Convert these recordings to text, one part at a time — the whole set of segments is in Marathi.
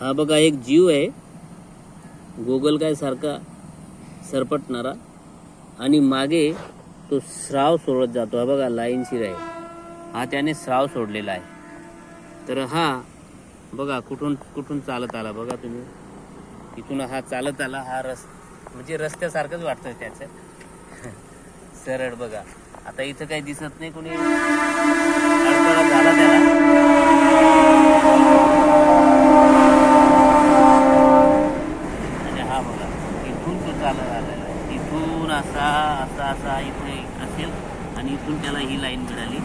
हा बघा एक जीव आहे. गोगलगाय सारखा सरपटणारा. आणि मागे तो स्राव सोडत जातो. हा बघा लाईनशीर आहे. हा त्याने स्राव सोडलेला आहे. तर हा बघा कुठून कुठून चालत आला बघा तुम्ही. इथून हा चालत आला हा रस म्हणजे रस्त्यासारखंच वाटतं त्याचं. सरळ बघा. आता इथं काही दिसत नाही कोणी. अडथळा झाला त्याला आणि हा बघा इथून तो चालत आलेला आहे इथून असा असा असा इथे असेल आणि इथून त्याला ही लाईन मिळाली.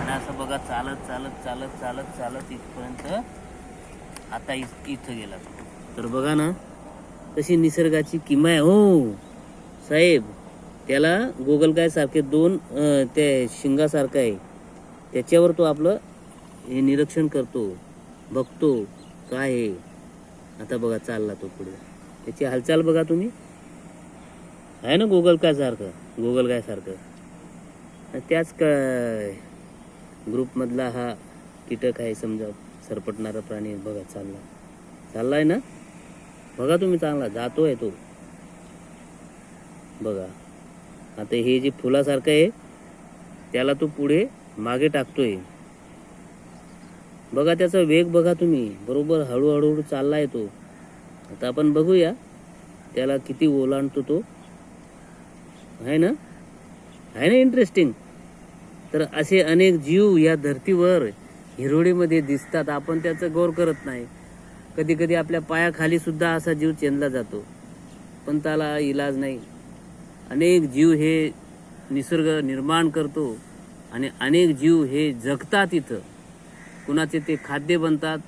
आणि असं बघा चालत चालत चालत चालत चालत इथपर्यंत आता इथं गेला. तर बघा ना तशी निसर्गाची किमा आहे. हो साहेब त्याला गोगलगाय सारखे दोन ते शिंगासारखं आहे. त्याच्यावर तो आपलं हे निरीक्षण करतो बघतो काय आहे. आता बघा चालला तो पुढे. त्याची हालचाल बघा तुम्ही. आहे ना गोगलगाय सारखं? गोगलगाय सारखं? त्याच क ग्रुपमधला हा कीटक आहे समजा सरपटणारा प्राणी बघा चालला. चाललाय ना? बघा तुम्ही चांगला. जातोय तो. बघा. आता हे जे फुलासारखं आहे त्याला तो पुढे मागे टाकतोय. बघा त्याचा वेग बघा तुम्ही. बरोबर हळूहळू चालला आहे तो. आता आपण बघूया त्याला किती ओलांडतो तो. आहे ना? आहे ना? इंटरेस्टिंग तर असे अनेक जीव या धर्तीवर हिरोळीमध्ये दिसतात. आपण त्याचं गौर करत नाही. कधी कधी आपल्या पायाखाली सुद्धा असा जीव चेंदला जातो. पण त्याला इलाज नाही. अनेक जीव हे निसर्ग निर्माण करतो आणि अनेक जीव हे जगतात इथं. कुणाचे ते खाद्य बनतात.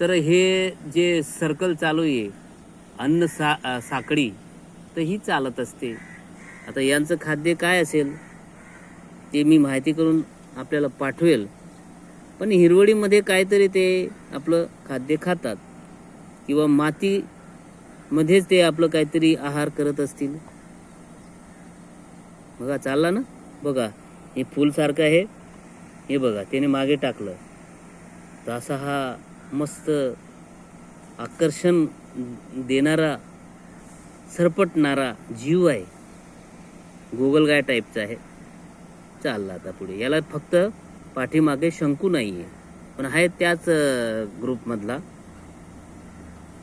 तर हे जे सर्कल चालू आहे अन्न सा साखळी तर ही चालत असते. आता यांचं खाद्य काय असेल? ते मी माहिती करून आपल्याला पाठवेल. पण हिरवळीमध्ये काहीतरी ते आपलं खाद्य खातात. किंवा मातीमध्येच ते आपलं काहीतरी आहार करत असतील. बघा चालला ना? बघा हे फुलसारखं आहे. हे बघा त्याने मागे टाकलं. तर असा हा मस्त आकर्षण देणारा सरपटणारा जीव आहे. गोगलगाय टाईपचा आहे. चालला आता पुढे. याला फक्त पाठीमागे शंकू नाही आहे पण आहे त्याच ग्रुपमधला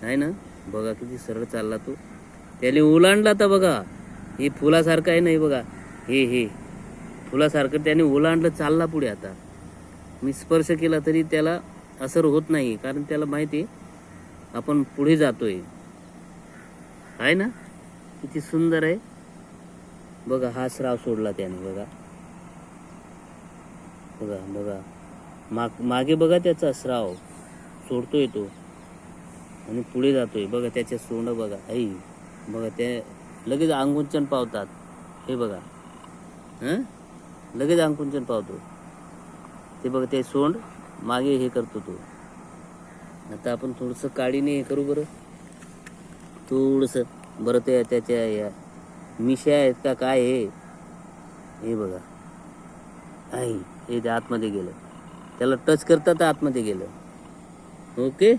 आहे ना? बघा किती सरळ चालला तो. त्याने ओलांडला तर बघा. हे फुलासारखं आहे नाही बघा. हे हे. फुलासारखं त्याने ओलांडलं चालला पुढे आता. मी स्पर्श केला तरी त्याला असर होत नाही कारण त्याला माहिती आहे आपण पुढे जातोय. आहे ना? किती सुंदर आहे. बघा हा स्राव सोडला त्याने बघा. बघा बघा. माग मागे बघा त्याचा स्राव. सोडतोय तो. आणि पुढे जातोय. बघा त्याचे सोंड बघा. आई बघा ते लगेच अंगुंचन पावतात. हे बघा. हं? लगेच अंकुंचन पावतो. ते बघा ते सोंड मागे हे करतो तो. आता आपण थोडंसं काडीने हे करू बरं. थोडंसं. बरं ते त्याच्या या मिश्या आहेत का? काय हे हे बघा. आई. हे ते आतमध्ये गेलं. त्याला टच करता तर आतमध्ये गेलं. ओके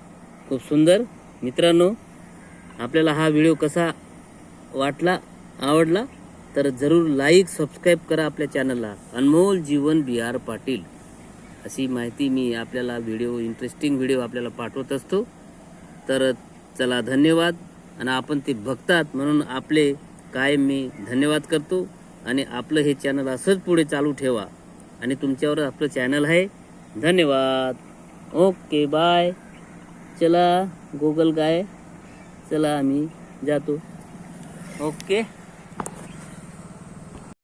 खूप सुंदर. मित्रांनो आपल्याला हा व्हिडिओ कसा वाटला आवडला तर जरूर लाईक सबस्क्राईब करा आपल्या चॅनलला अनमोल जीवन बी आर पाटील. अशी माहिती मी आपल्याला व्हिडिओ इंटरेस्टिंग व्हिडिओ आपल्याला पाठवत असतो. तर चला धन्यवाद. आणि आपण ते बघतात म्हणून आपले कायम मी धन्यवाद करतो. आणि आपलं हे चॅनल असंच पुढे चालू ठेवा. आणि तुमच्यावर आपलं चॅनल आहे. धन्यवाद. ओके बाय चला गोगल गाय चला आम्ही जातो. ओके